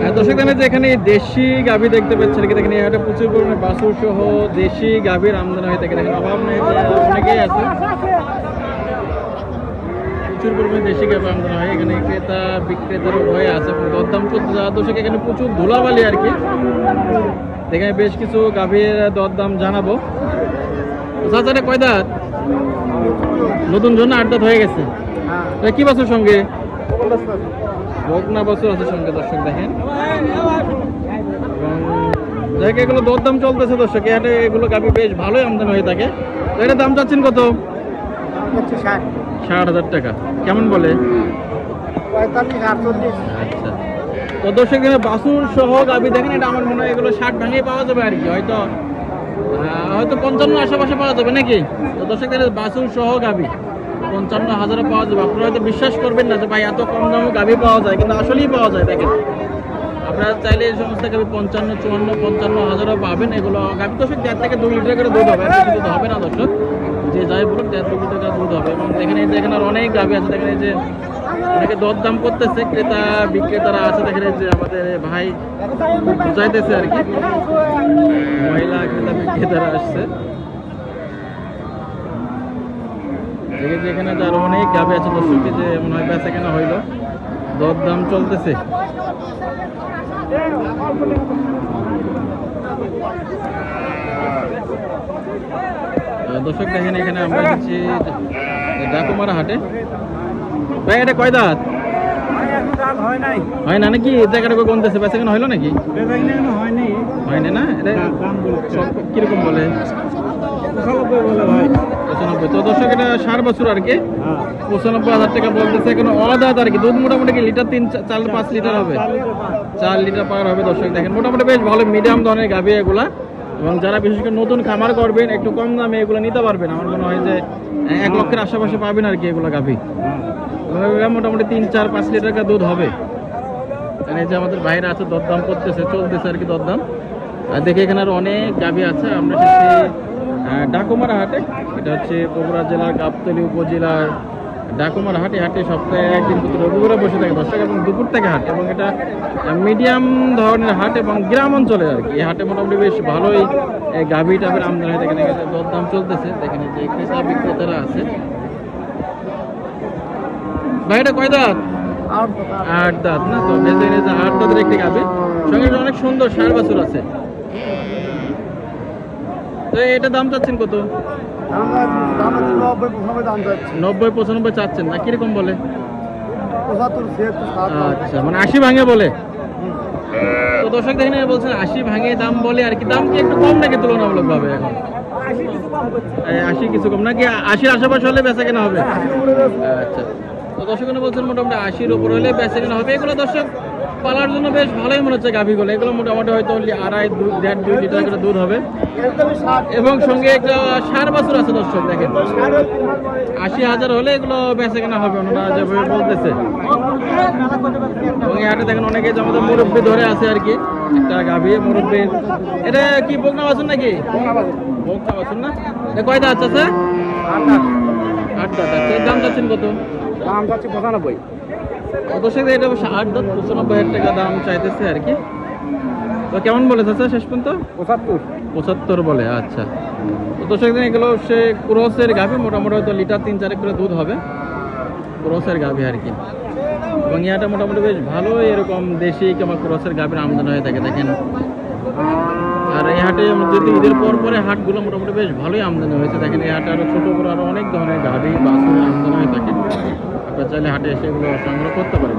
হ্যাঁ, দর্শক জানেন যে এখানে দেশি গাভী দেখতে পাচ্ছেন কি দেখেন এই হাটে প্রচুর পরিমাণে বাসুর সহ দেশি গাভীর আমদানি হয়ে থাকে। দেখেন অভাব নেই অনেকেই আছে। প্রচুর পরিমাণে দেশি গাভী আমদানি হয়। এখানে ক্রেতা বিক্রেতার উভয় আছে দরদাম করতে যাওয়া দর্শক এখানে প্রচুর ধুলাবালি আর কি। এখানে বেশ কিছু গাভীর দরদাম জানাব। চাচারে কয় দাঁত? নতুন জন্য আট দাঁত হয়ে গেছে। কি বাছুর সঙ্গে? বকনা বছর আছে সঙ্গে চলতেছে দর্শক। এগুলো গাভি বেশ ভালোই আমদানি হয়ে থাকে। তো এটার দাম চাচ্ছেন কত? ষাট হাজার টাকা। কেমন বলে? আচ্ছা। তো দর্শক, এখানে বাসুর দেখেন, এটা আমার মনে হয় এগুলো ষাট ভাঙেই পাওয়া যাবে আর কি। হয়তো হয়তো পঞ্চান্ন আশেপাশে পাওয়া যাবে নাকি? তো দর্শক বাসুর সহ গাভি। পঞ্চান্ন হাজারে পাওয়া যাবে। আপনারা হয়তো বিশ্বাস করবেন না যে ভাই এত কম দামে গাভি পাওয়া যায়, কিন্তু আসলেই পাওয়া যায়, দেখেন। আপনারা চাইলে এই সমস্ত গাভি পঞ্চান্ন, চুয়ান্ন, পঞ্চান্ন হাজারও পাবেন। এগুলো গাভি দর্শক দেড় থেকে দুই লিটার করে দুধ হবে দুধ হবে না দর্শক। যে যাই বলুক, দেড় দু লিটার করে দুধ হবে। এবং দেখেন এই দেখেন আর অনেক গাভি আছে, দেখেন এই যে অনেকে দর দাম করতেছে, ক্রেতা, বিক্রেতারা আছে, দেখেন যে আমাদের ভাই বুঝাইতেছে আর কি। মহিলা, ক্রেতা, বিক্রেতারা আসছে। দেখে যে এখানে যে আরও অনেক গাভি আছে দর্শককে যে মনে হয় বেচা কেনা হইল। দর দাম চলতেছে দর্শক দেখেন এখানে আমরা হচ্ছে ডাকুমারা হাটে। ভাই এটা কয় দাঁত? হয় না নাকি? জায়গাটা কই বেচা কেনা হইল নাকি? হয়নি না? এটা সব কীরকম বলে? দর্শক এটা ষাট বছর আর কি। পঁচানব্বই হাজার টাকা বলতেছে। এখানে অদাত আর কি। দুধ মোটামুটি কি লিটার তিন চার পাঁচ লিটার হবে? চার লিটার পার। হবে দর্শক দেখেন। মোটামুটি বেশ ভালো মিডিয়াম ধরনের গাভি এগুলা। এবং যারা বিশেষ করে নতুন খামার করবেন একটু কম দামে এগুলো নিতে পারবেন। আমার মনে হয় যে এক লক্ষের আশেপাশে পাবেন আর কি এগুলো গাভি। মোটামুটি তিন চার পাঁচ লিটার দুধ হবে। এই যে আমাদের বাইরে আছে দরদাম করতেছে চলতেছে আর কি দরদাম। আর দেখে এখানে আর অনেক গাভি আছে। আমরা আহ, ডাকুমারা হাটে। এটা হচ্ছে বগুড়া জেলার গাবতলী উপজেলার ডাকুমারা হাটে। হাটে সপ্তাহে একদিন প্রতি রবিবারে বসে থাকে দর্শক এবং দুপুর থেকে হাট এবং এটা মিডিয়াম ধরনের হাট এবং গ্রাম অঞ্চলে আর কি। এই হাটে মোটামুটি বেশ ভালোই গাভি আমদানি হয়ে থাকে। দরদাম চলতেছে। দেখেন যে ক্রেতা বিক্রেতারা আছে। ভাই এটা কয় দাঁত? আট দাঁত। না? তো এনেছে আট দাঁতের একটি গাভি। সঙ্গে অনেক সুন্দর সার বাছুর আছে। এটা দাম চাচ্ছেন কত? নব্বই, পঁচানব্বই চাচ্ছেন, না কীরকম বলে? আচ্ছা মানে আশি ভাঙে বলে? তো দর্শক দেখেন বলছেন আশি ভাঙে দাম বলে, আর কি দাম কি একটু কম নাকি তুলনামূলক ভাবে এখন আশি কিছু কম, নাকি আশির আশেপাশে হলে বেচা কেনা হবে? আচ্ছা তো দর্শক বলছেন মোটামুটি আশির উপর হলে বেচা কেনা হবে। এগুলো দর্শক পালার জন্য বেশ ভালোই মনে হচ্ছে গাভিগুলো। এগুলো মোটামুটি হয়তো আড়াই দেড় দুই লিটার করে দুধ হবে। এবং সঙ্গে একটা সার বাছুর আছে দর্শক দেখেন। আশি হাজার হলে এগুলো বেঁচে কেনা হবে ওনারা যেভাবে বলতেছে। এবং এই হাটে দেখেন অনেকে আমাদের মুরব্বী ধরে আছে আর কি একটা গাভী মুরব্বী। এটা কি বকনা বাছুর নাকি? বকনা বাছুর না? এটা কয় দাঁত আছে? আট দাঁত। আচ্ছা এর দাম চাচ্ছেন কত? দাম যাচ্ছে পঁচানব্বই। দর্শক এটা আট পঁচানব্বই হাজার টাকা দাম চাইতেছে আর কি। তো কেমন বলে চাচা শেষ পর্যন্ত? পঁচাত্তর। পঁচাত্তর বলে আচ্ছা। তো দর্শক দিন এগুলো সে ক্রসের গাভি মোটামুটি হয়তো লিটার তিন চারেক করে দুধ হবে। ক্রসের গাভি আর কি। এবং ইয়াটা মোটামুটি বেশ ভালো এরকম দেশি কিংবা ক্রসের গাভির আমদানি হয়ে থাকে দেখেন। আর এই হাটে যদি ঈদের পর পরে হাটগুলো মোটামুটি বেশ ভালোই আমদানি হয়েছে দেখেন এই হাটে আরও ছোটো বড়ো আরও অনেক ধরনের গাভী বাসুর আমদানি হয়ে থাকে। চাইলে হাটে এসে এগুলো সংগ্রহ করতে পারেন